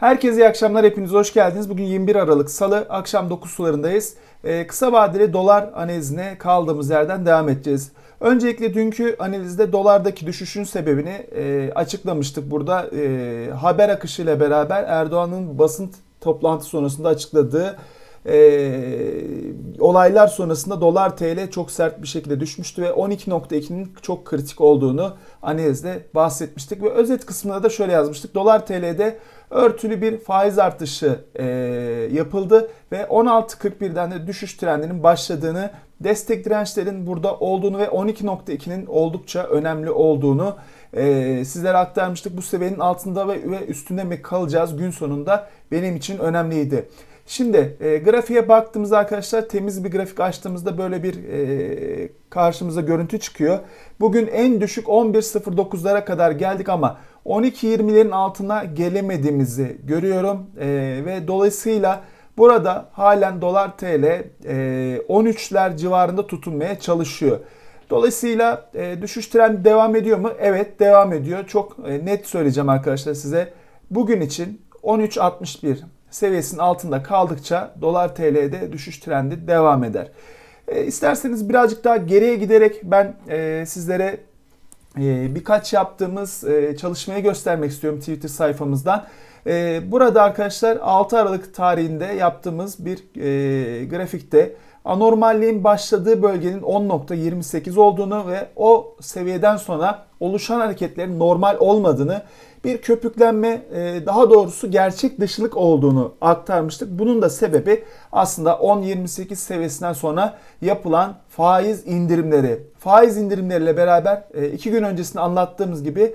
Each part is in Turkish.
Herkese iyi akşamlar, hepiniz hoş geldiniz. Bugün 21 Aralık Salı, akşam 9 sularındayız. Ee, kısa vadeli dolar analizine kaldığımız yerden devam edeceğiz. Öncelikle dünkü analizde dolardaki düşüşün sebebini e, açıklamıştık. Burada e, haber akışıyla beraber Erdoğan'ın basın toplantısı sonrasında açıkladığı e, olaylar sonrasında dolar TL çok sert bir şekilde düşmüştü ve 12.2'nin çok kritik olduğunu analizde bahsetmiştik ve özet kısmında da şöyle yazmıştık. Dolar TL'de örtülü bir faiz artışı e, yapıldı ve 16.41'den de düşüş trendinin başladığını, destek dirençlerin burada olduğunu ve 12.2'nin oldukça önemli olduğunu e, sizlere aktarmıştık. Bu seviyenin altında ve, ve üstünde mi kalacağız gün sonunda benim için önemliydi. Şimdi e, grafiğe baktığımızda arkadaşlar temiz bir grafik açtığımızda böyle bir e, karşımıza görüntü çıkıyor. Bugün en düşük 11.09'lara kadar geldik ama 12.20'lerin altına gelemediğimizi görüyorum. E, ve dolayısıyla burada halen dolar TL e, 13'ler civarında tutunmaya çalışıyor. Dolayısıyla e, düşüş trendi devam ediyor mu? Evet devam ediyor. Çok e, net söyleyeceğim arkadaşlar size. Bugün için 13.61 seviyesinin altında kaldıkça dolar TL'de düşüş trendi devam eder. E, isterseniz birazcık daha geriye giderek ben e, sizlere birkaç yaptığımız e, çalışmayı göstermek istiyorum Twitter sayfamızdan. E, burada arkadaşlar 6 Aralık tarihinde yaptığımız bir e, grafikte anormalliğin başladığı bölgenin 10.28 olduğunu ve o seviyeden sonra oluşan hareketlerin normal olmadığını bir köpüklenme e, daha doğrusu gerçek dışılık olduğunu aktarmıştık. Bunun da sebebi aslında 10-28 seviyesinden sonra yapılan faiz indirimleri. Faiz indirimleriyle beraber e, iki gün öncesinde anlattığımız gibi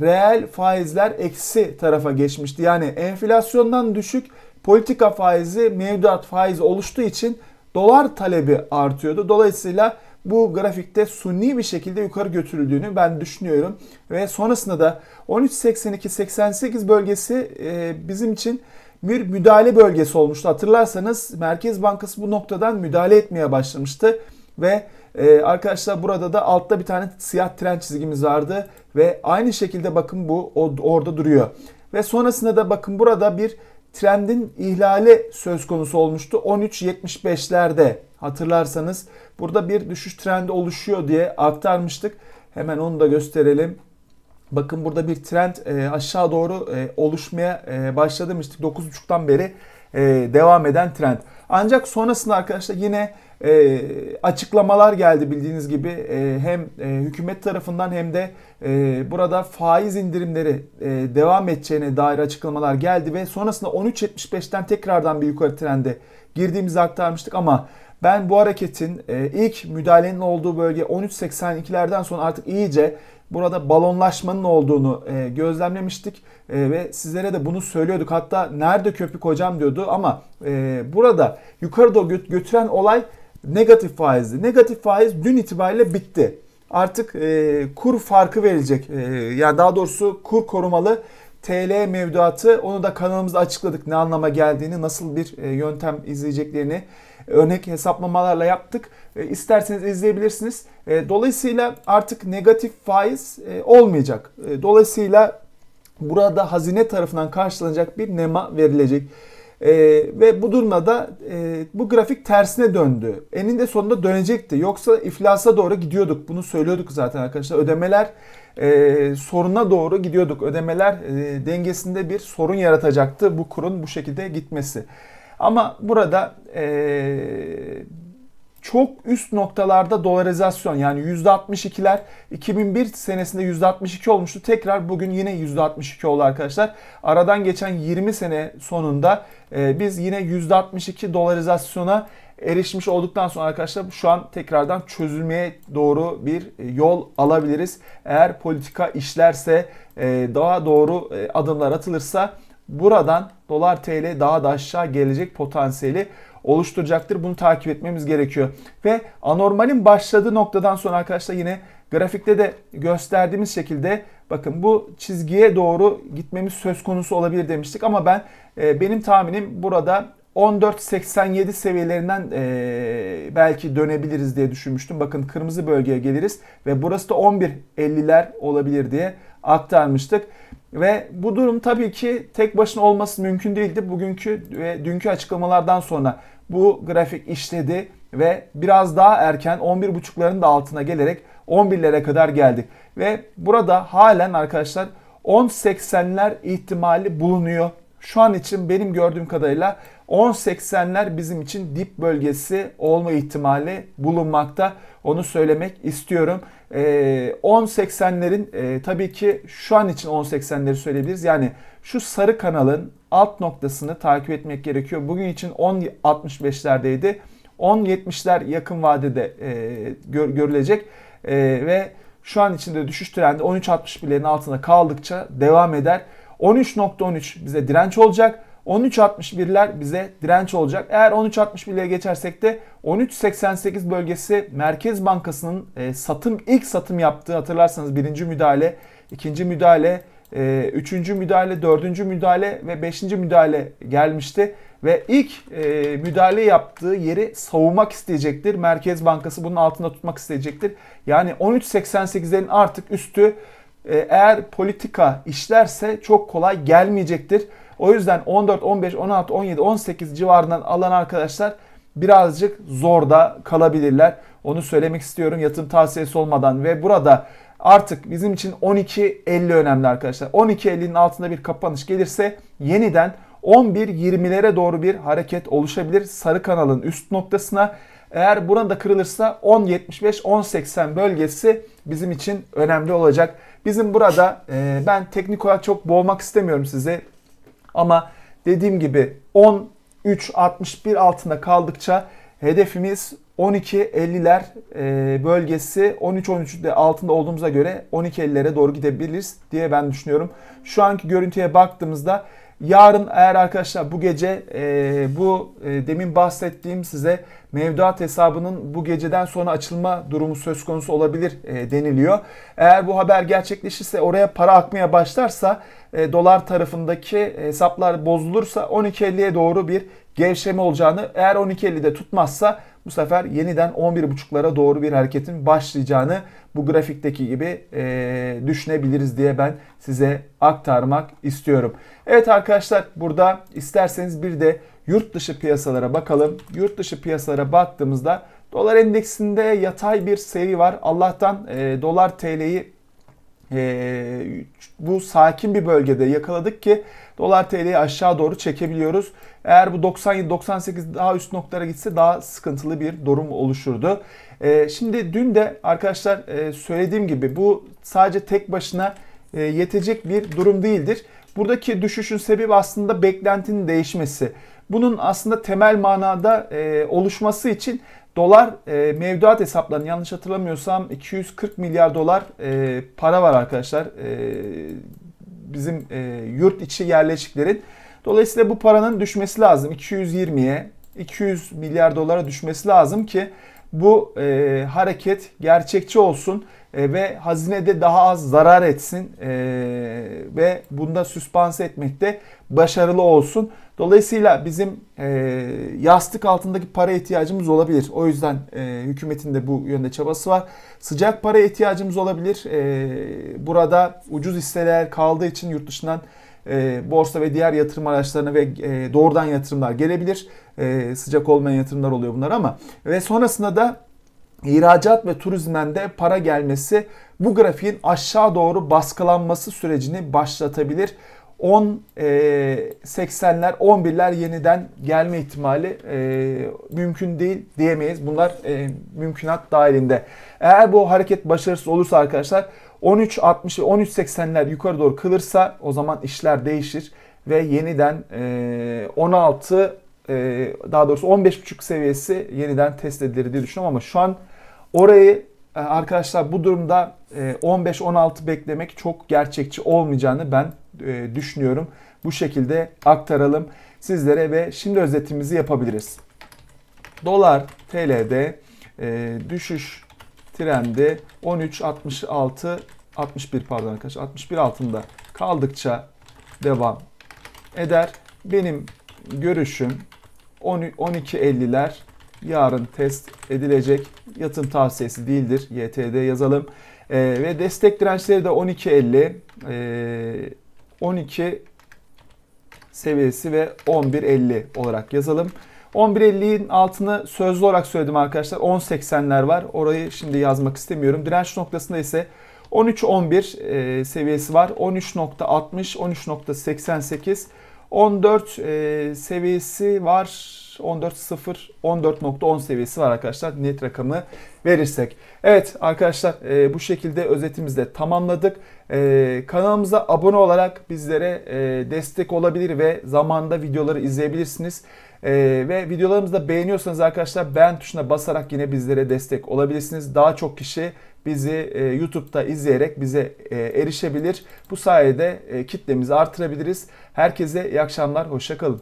reel faizler eksi tarafa geçmişti. Yani enflasyondan düşük politika faizi, mevduat faizi oluştuğu için dolar talebi artıyordu. Dolayısıyla bu grafikte suni bir şekilde yukarı götürüldüğünü ben düşünüyorum. Ve sonrasında da 13.82-88 bölgesi e, bizim için bir müdahale bölgesi olmuştu. Hatırlarsanız Merkez Bankası bu noktadan müdahale etmeye başlamıştı. Ve e, arkadaşlar burada da altta bir tane siyah tren çizgimiz vardı. Ve aynı şekilde bakın bu orada duruyor. Ve sonrasında da bakın burada bir trendin ihlali söz konusu olmuştu. 13.75'lerde hatırlarsanız burada bir düşüş trendi oluşuyor diye aktarmıştık. Hemen onu da gösterelim. Bakın burada bir trend e, aşağı doğru e, oluşmaya e, başladı demiştik. 9.5'tan beri e, devam eden trend. Ancak sonrasında arkadaşlar yine e, açıklamalar geldi bildiğiniz gibi e, hem e, hükümet tarafından hem de e, burada faiz indirimleri e, devam edeceğine dair açıklamalar geldi ve sonrasında 13.75'ten tekrardan bir yukarı trende girdiğimizi aktarmıştık ama ben bu hareketin e, ilk müdahalenin olduğu bölge 13.82'lerden sonra artık iyice burada balonlaşmanın olduğunu e, gözlemlemiştik e, ve sizlere de bunu söylüyorduk. Hatta nerede köpük hocam diyordu ama e, burada yukarı doğru götüren olay negatif faizdi. Negatif faiz dün itibariyle bitti. Artık e, kur farkı verilecek. E, yani daha doğrusu kur korumalı TL mevduatı onu da kanalımızda açıkladık ne anlama geldiğini, nasıl bir e, yöntem izleyeceklerini örnek hesaplamalarla yaptık. E, isterseniz izleyebilirsiniz. E, dolayısıyla artık negatif faiz e, olmayacak. E, dolayısıyla burada hazine tarafından karşılanacak bir nema verilecek. E, ve bu durumda da e, bu grafik tersine döndü. Eninde sonunda dönecekti. Yoksa iflasa doğru gidiyorduk. Bunu söylüyorduk zaten arkadaşlar. Ödemeler e, soruna doğru gidiyorduk. Ödemeler e, dengesinde bir sorun yaratacaktı bu kurun bu şekilde gitmesi. Ama burada e, çok üst noktalarda dolarizasyon yani %62'ler 2001 senesinde %62 olmuştu. Tekrar bugün yine %62 oldu arkadaşlar. Aradan geçen 20 sene sonunda e, biz yine %62 dolarizasyona erişmiş olduktan sonra arkadaşlar şu an tekrardan çözülmeye doğru bir yol alabiliriz. Eğer politika işlerse e, daha doğru e, adımlar atılırsa buradan dolar TL daha da aşağı gelecek potansiyeli oluşturacaktır. Bunu takip etmemiz gerekiyor. Ve anormalin başladığı noktadan sonra arkadaşlar yine grafikte de gösterdiğimiz şekilde bakın bu çizgiye doğru gitmemiz söz konusu olabilir demiştik ama ben e, benim tahminim burada 14.87 seviyelerinden e, belki dönebiliriz diye düşünmüştüm. Bakın kırmızı bölgeye geliriz ve burası da 11.50'ler olabilir diye aktarmıştık. Ve bu durum tabii ki tek başına olması mümkün değildi. Bugünkü ve dünkü açıklamalardan sonra bu grafik işledi ve biraz daha erken 11.5'ların da altına gelerek 11'lere kadar geldik. Ve burada halen arkadaşlar 10.80'ler ihtimali bulunuyor. Şu an için benim gördüğüm kadarıyla 10.80'ler bizim için dip bölgesi olma ihtimali bulunmakta. Onu söylemek istiyorum. Ee, 10.80'lerin e, tabii ki şu an için 10.80'leri söyleyebiliriz. Yani şu sarı kanalın alt noktasını takip etmek gerekiyor. Bugün için 10.65'lerdeydi. 10.70'ler yakın vadede e, gör, görülecek e, ve şu an içinde düşüş trendi 13.61'lerin altında kaldıkça devam eder. 13.13 bize direnç olacak. 13.61'ler bize direnç olacak. Eğer 13.61'lere geçersek de 13.88 bölgesi Merkez Bankası'nın e, satım ilk satım yaptığı hatırlarsanız birinci müdahale, ikinci müdahale, e, üçüncü müdahale, dördüncü müdahale ve beşinci müdahale gelmişti. Ve ilk e, müdahale yaptığı yeri savunmak isteyecektir. Merkez Bankası bunun altında tutmak isteyecektir. Yani 13.88'lerin artık üstü eğer politika işlerse çok kolay gelmeyecektir. O yüzden 14, 15, 16, 17, 18 civarından alan arkadaşlar birazcık zorda kalabilirler. Onu söylemek istiyorum yatırım tavsiyesi olmadan ve burada artık bizim için 12.50 önemli arkadaşlar. 12.50'nin altında bir kapanış gelirse yeniden 11.20'lere doğru bir hareket oluşabilir sarı kanalın üst noktasına. Eğer burada kırılırsa 10.75-10.80 bölgesi bizim için önemli olacak. Bizim burada e, ben teknik olarak çok boğmak istemiyorum size. Ama dediğim gibi 13.61 altında kaldıkça hedefimiz 12.50'ler e, bölgesi 13-13'de altında olduğumuza göre 12.50'lere doğru gidebiliriz diye ben düşünüyorum. Şu anki görüntüye baktığımızda Yarın eğer arkadaşlar bu gece e, bu e, demin bahsettiğim size mevduat hesabının bu geceden sonra açılma durumu söz konusu olabilir e, deniliyor. Eğer bu haber gerçekleşirse oraya para akmaya başlarsa e, dolar tarafındaki hesaplar bozulursa 12.50'ye doğru bir gevşeme olacağını eğer 12.50'de tutmazsa bu sefer yeniden 11.5'lara doğru bir hareketin başlayacağını bu grafikteki gibi e, düşünebiliriz diye ben size aktarmak istiyorum. Evet arkadaşlar burada isterseniz bir de yurt dışı piyasalara bakalım. Yurt dışı piyasalara baktığımızda dolar endeksinde yatay bir seyri var. Allah'tan e, dolar TL'yi e, bu sakin bir bölgede yakaladık ki dolar TL'yi aşağı doğru çekebiliyoruz. Eğer bu 97-98 daha üst noktalara gitse daha sıkıntılı bir durum oluşurdu. E, şimdi dün de arkadaşlar e, söylediğim gibi bu sadece tek başına e, yetecek bir durum değildir. Buradaki düşüşün sebebi aslında beklentinin değişmesi. Bunun aslında temel manada e, oluşması için dolar e, mevduat hesaplarının yanlış hatırlamıyorsam 240 milyar dolar e, para var arkadaşlar. E, bizim e, yurt içi yerleşiklerin. Dolayısıyla bu paranın düşmesi lazım. 220'ye, 200 milyar dolara düşmesi lazım ki bu e, hareket gerçekçi olsun e, ve hazinede daha az zarar etsin e, ve bunda süspanse etmekte başarılı olsun. Dolayısıyla bizim e, yastık altındaki para ihtiyacımız olabilir. O yüzden e, hükümetin de bu yönde çabası var. Sıcak para ihtiyacımız olabilir. E, burada ucuz hisseler kaldığı için yurt dışından e, borsa ve diğer yatırım araçlarına ve e, doğrudan yatırımlar gelebilir. E, sıcak olmayan yatırımlar oluyor bunlar ama ve sonrasında da ihracat ve turizmden de para gelmesi bu grafiğin aşağı doğru baskılanması sürecini başlatabilir. 10 e, 80'ler 11'ler yeniden gelme ihtimali e, mümkün değil diyemeyiz. Bunlar e, mümkünat dahilinde. Eğer bu hareket başarısız olursa arkadaşlar 13.60 ve 13.80'ler yukarı doğru kılırsa o zaman işler değişir ve yeniden e, 16 e, daha doğrusu 15.5 seviyesi yeniden test edilir diye düşünüyorum ama şu an orayı e, arkadaşlar bu durumda 15-16 e, beklemek çok gerçekçi olmayacağını ben e, düşünüyorum. Bu şekilde aktaralım sizlere ve şimdi özetimizi yapabiliriz. Dolar TL'de düşüş trendi 13.66 61 pardon arkadaşlar 61 altında kaldıkça devam eder. Benim görüşüm 10 12.50'ler yarın test edilecek. Yatırım tavsiyesi değildir. YTD yazalım. Ee, ve destek dirençleri de 12.50, ee, 12 seviyesi ve 11.50 olarak yazalım. 11.50'in altını sözlü olarak söyledim arkadaşlar. 10.80'ler var. Orayı şimdi yazmak istemiyorum. Direnç noktasında ise 13.11 e, seviyesi var. 13.60, 13.88, 14 e, seviyesi var. 14.0, 14.10 seviyesi var arkadaşlar. Net rakamı verirsek. Evet arkadaşlar e, bu şekilde özetimizi de tamamladık. E, kanalımıza abone olarak bizlere e, destek olabilir ve zamanda videoları izleyebilirsiniz. E, ve videolarımızı da beğeniyorsanız arkadaşlar beğen tuşuna basarak yine bizlere destek olabilirsiniz. Daha çok kişi bizi e, YouTube'da izleyerek bize e, erişebilir. Bu sayede e, kitlemizi artırabiliriz. Herkese iyi akşamlar, hoşçakalın.